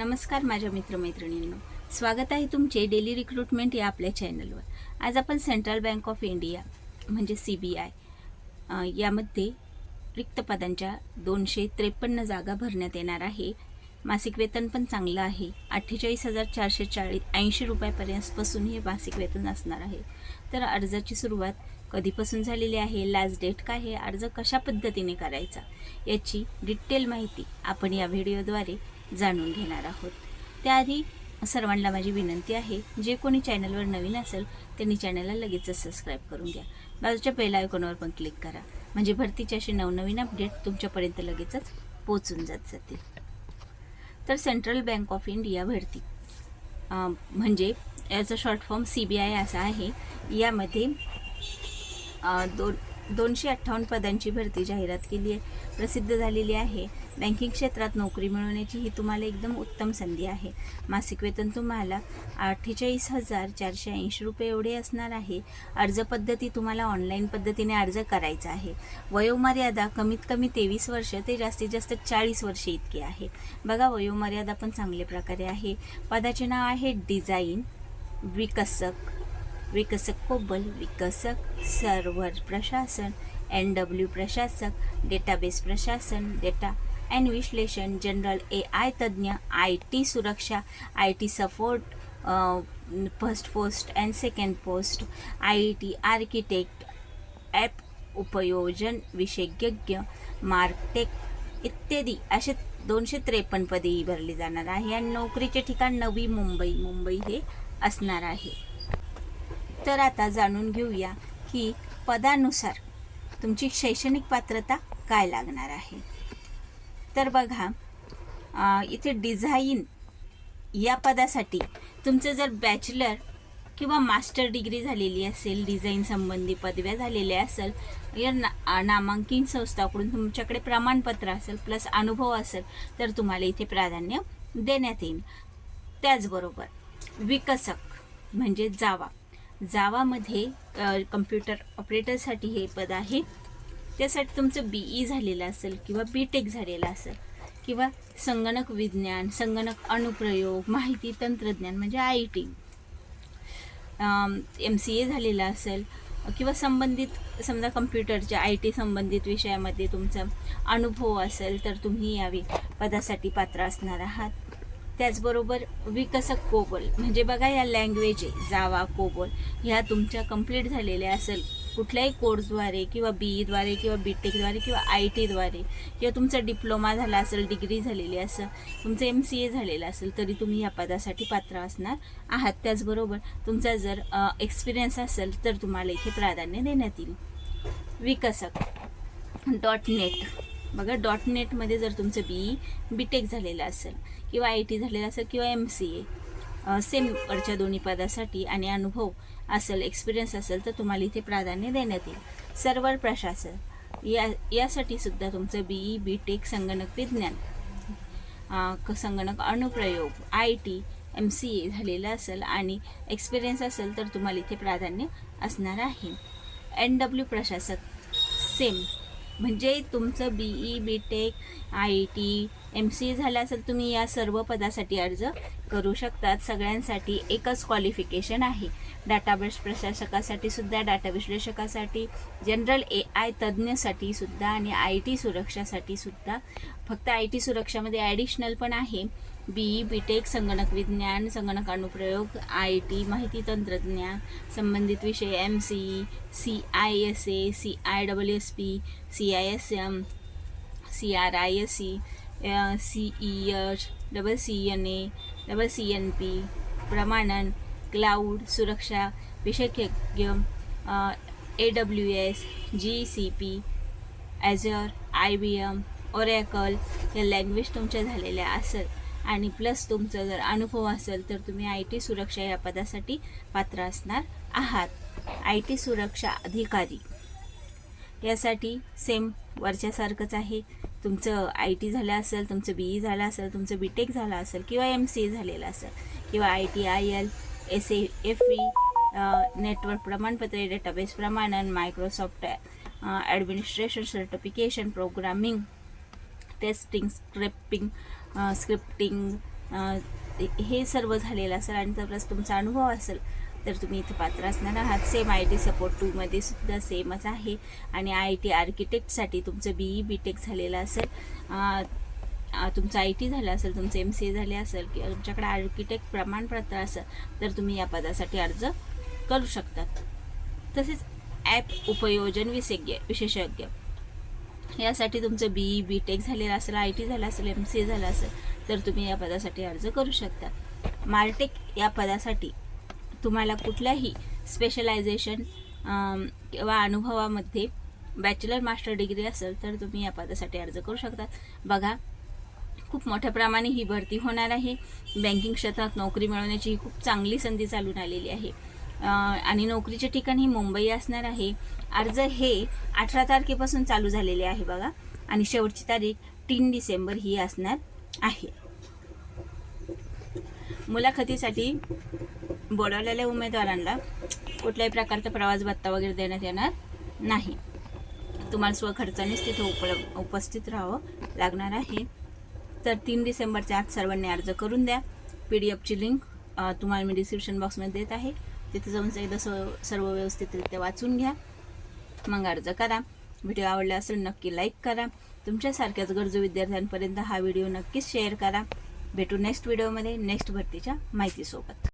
नमस्कार माझ्या मित्रमैत्रिणींनो. स्वागत आहे तुमचे डेली रिक्रुटमेंट या आपल्या चॅनलवर आज आपण सेंट्रल बँक ऑफ इंडिया म्हणजे सी बी आय यामध्ये रिक्त पदांच्या दोनशे त्रेपन्न जागा भरण्यात येणार आहे. मासिक वेतन पण चांगलं आहे. अठ्ठेचाळीस हजार चारशे चाळीस ऐंशी रुपयापर्यंतपासून हे मासिक वेतन असणार आहे. तर अर्जाची सुरुवात कधीपासून झालेली आहे? लास्ट डेट काय आहे? अर्ज कशा पद्धतीने करायचा? याची डिटेल माहिती आपण या व्हिडिओद्वारे जाणून घेणार आहोत. त्याआधी सर्वांना माझी विनंती आहे जे कोणी चॅनलवर नवीन असेल त्यांनी चॅनलला लगेचच सबस्क्राईब करून घ्या. बाजूच्या पहिल्या आयकॉनवर पण क्लिक करा. म्हणजे भरतीचे असे नवनवीन अपडेट तुमच्यापर्यंत लगेचच पोचून जात जातील. तर सेंट्रल बँक ऑफ इंडिया भरती. म्हणजे याचा short form C B I असा आहे. यामध्ये दोन दोनशे अठ्ठावन्न पदांची भरती जाहिरात केली आहे. प्रसिद्ध झालेली आहे. बँकिंग क्षेत्रात नोकरी मिळवण्याची ही तुम्हाला एकदम उत्तम संधी आहे. मासिक वेतन तुम्हाला अठ्ठेचाळीस हजार चारशे ऐंशी रुपये एवढे असणार आहे. अर्ज पद्धती तुम्हाला ऑनलाईन पद्धतीने अर्ज करायचा आहे. वयोमर्यादा कमीत कमी तेवीस वर्ष ते जास्तीत जास्त चाळीस वर्ष इतकी आहे. बघा वयोमर्यादा पण चांगल्या प्रकारे आहे. पदाचे नाव आहे डिझाईन विकसक. विकसक कोबल विकसक सर्व्हर प्रशासन एन डब्ल्यू प्रशासक डेटाबेस प्रशासन डेटा अँड विश्लेषण जनरल ए आय तज्ज्ञ आय टी सुरक्षा I T support first post and second post I T architect app उपयोजन विशेषज्ञ मार्कटेक इत्यादी. असे दोनशे त्रेपन्न पदेही भरली जाणार आहे. आणि नोकरीचे ठिकाण नवी मुंबई. मुंबई हे असणार आहे. तर आता जाणून घेऊया की पदानुसार तुमची शैक्षणिक पात्रता काय लागणार आहे. तर बघा इथे डिझाईन या पदासाठी तुमचं जर बॅचलर किंवा मास्टर डिग्री झालेली असेल डिझाईन संबंधी पदव्या झालेल्या असेल या ना अं, नामांकित संस्थाकडून तुमच्याकडे प्रमाणपत्र असेल प्लस अनुभव असेल तर तुम्हाला इथे प्राधान्य देण्यात येईल. त्याचबरोबर विकसक म्हणजे जावा. जावामध्ये कम्प्युटर ऑपरेटरसाठी हे पद आहे. त्यासाठी तुमचं बी ई झालेलं असेल किंवा बी टेक झालेलं असेल किंवा संगणक विज्ञान संगणक अनुप्रयोग माहिती तंत्रज्ञान म्हणजे I T M C A झालेला असेल किंवा संबंधित समजा कम्प्युटरच्या आय टी संबंधित विषयामध्ये तुमचा अनुभव असेल तर तुम्ही यावी पदासाठी पात्र असणार आहात. त्याचबरोबर विकसक कोबल. म्हणजे बघा या लँग्वेज आहे जावा कोबल. ह्या तुमच्या कंप्लीट झालेल्या असेल कुठल्याही कोर्सद्वारे किंवा बी ईद्वारे किंवा बी टेकद्वारे किंवा आय टीद्वारे किंवा तुमचा डिप्लोमा झाला असेल डिग्री झालेली असेल तुमचं एम सी ए झालेलं असेल तरी तुम्ही या पदासाठी पात्र असणार आहात. त्याचबरोबर तुमचा जर एक्सपिरियन्स असेल तर तुम्हाला इथे प्राधान्य देण्यात येईल. विकसक डॉट नेट बघा डॉट नेटमध्ये जर तुमचं बी बी टेक झालेलं असेल किंवा आय टी झालेलं असेल किंवा एम सी ए सेम वरच्या दोन्ही पदासाठी आणि अनुभव असेल एक्सपिरियन्स असेल तर तुम्हाला इथे प्राधान्य देण्यात येईल. सर्वर प्रशासन या यासाठी सुद्धा तुमचं बी ई बी टेक संगणक विज्ञान क- संगणक अनुप्रयोग I T M C A झालेलं असेल आणि एक्सपिरियन्स असेल तर तुम्हाला इथे प्राधान्य असणार आहे. एन डब्ल्यू प्रशासक सेम म्हणजे तुमचं B E B tech I T M C झालं असेल तुम्ही या सर्व पदासाठी अर्ज करू शकतात. सगळ्यांसाठी एकच क्वालिफिकेशन आहे. डाटाबेस प्रशासकासाठी सुद्धा डाटा विश्लेषकासाठी जनरल ए आय तज्ज्ञसाठी सुद्धा आणि आय टी सुरक्षासाठी सुद्धा. फक्त आय टी सुरक्षामध्ये ॲडिशनल पण आहे. बी ई बी टेक संगणक विज्ञान संगणक अनुप्रयोग आय टी माहिती तंत्रज्ञान संबंधित विषय M C C I S A C I W S P C I S M C R I S C C E H double C N A double C N P प्रमाणन cloud सुरक्षा विशेषज्ञ A W S G C P Azure I B M Oracle या language तुमच्या झालेल्या असत. आणि plus तुमचा जर अनुभव असेल तर तुम्ही आय टी सुरक्षा या पदासाठी पात्र असणार आहात. आय टी सुरक्षा अधिकारी. यासाठी सेम वरच्यासारखंच आहे. तुमचं आय टी झालं असेल तुमचं बी ई झालं असेल तुमचं बी टेक झालं असेल किंवा एम सी ए झालेलं असेल किंवा I T I L S A F E network प्रमाणपत्रे डेटाबेस प्रमाणन Microsoft administration certification programming testing scripting scripting हे सर्व झालेलं असेल आणि जर तुमचा अनुभव असेल तर तुम्ही इथे पात्र असणार आहात. सेम आय टी सपोर्ट टूमध्ये सुद्धा सेमच आहे. आणि आय टी आर्किटेक्टसाठी तुमचं बी ई बी टेक झालेलं असेल. तुमचं आय टी झालं असेल तुमचं एम सी ए झाले असेल किंवा तुमच्याकडे आर्किटेक्ट प्रमाणपत्र असेल तर तुम्ही या पदासाठी अर्ज करू शकतात तसेच ॲप उपयोजन विशेषज्ञ विशेषज्ञ. यासाठी तुमचं बी ई बी टेक झालेलं असेल आय टी झालं असेल एम सी ए झालं असेल तर तुम्ही या पदासाठी अर्ज करू शकता. मार्टेक या पदासाठी तुम्हाला कुठल्याही स्पेशलायझेशन किंवा अनुभवामध्ये बॅचलर मास्टर डिग्री असेल तर तुम्ही या पदासाठी अर्ज करू शकतात बघा खूप मोठ्या प्रमाणे ही भरती होणार आहे. बँकिंग क्षेत्रात नोकरी मिळवण्याची ही खूप चांगली संधी चालून आलेली आहे. आणि नोकरीचे ठिकाण ही मुंबई असणार आहे. अर्ज हे अठरा तारखेपासून चालू झालेले आहे बघा. आणि शेवटची तारीख तीन डिसेंबर ही असणार आहे. मुलाखतीसाठी बोलावलेल्या उमेदवारांना कुठल्याही प्रकारचा प्रवास भत्ता वगैरे देण्यात येणार नाही. तुम्हाला स्वखर्चानेच तिथे उपलब्ध उपस्थित राहावं लागणार आहे. तर तीन डिसेंबरच्या आत सर्वांनी अर्ज करून द्या. पी डी एफची लिंक तुम्हाला मी डिस्क्रिप्शन बॉक्समध्ये देत आहे. तिथे जाऊन एकदा सर्व सर्व व्यवस्थितरित्या वाचून घ्या. मग अर्ज करा. व्हिडिओ आवडला असेल नक्की लाईक करा. तुमच्यासारख्याच गरजू विद्यार्थ्यांपर्यंत हा व्हिडिओ नक्कीच शेअर करा. भेटू नेक्स्ट व्हिडिओमध्ये नेक्स्ट भरतीच्या माहितीसोबत.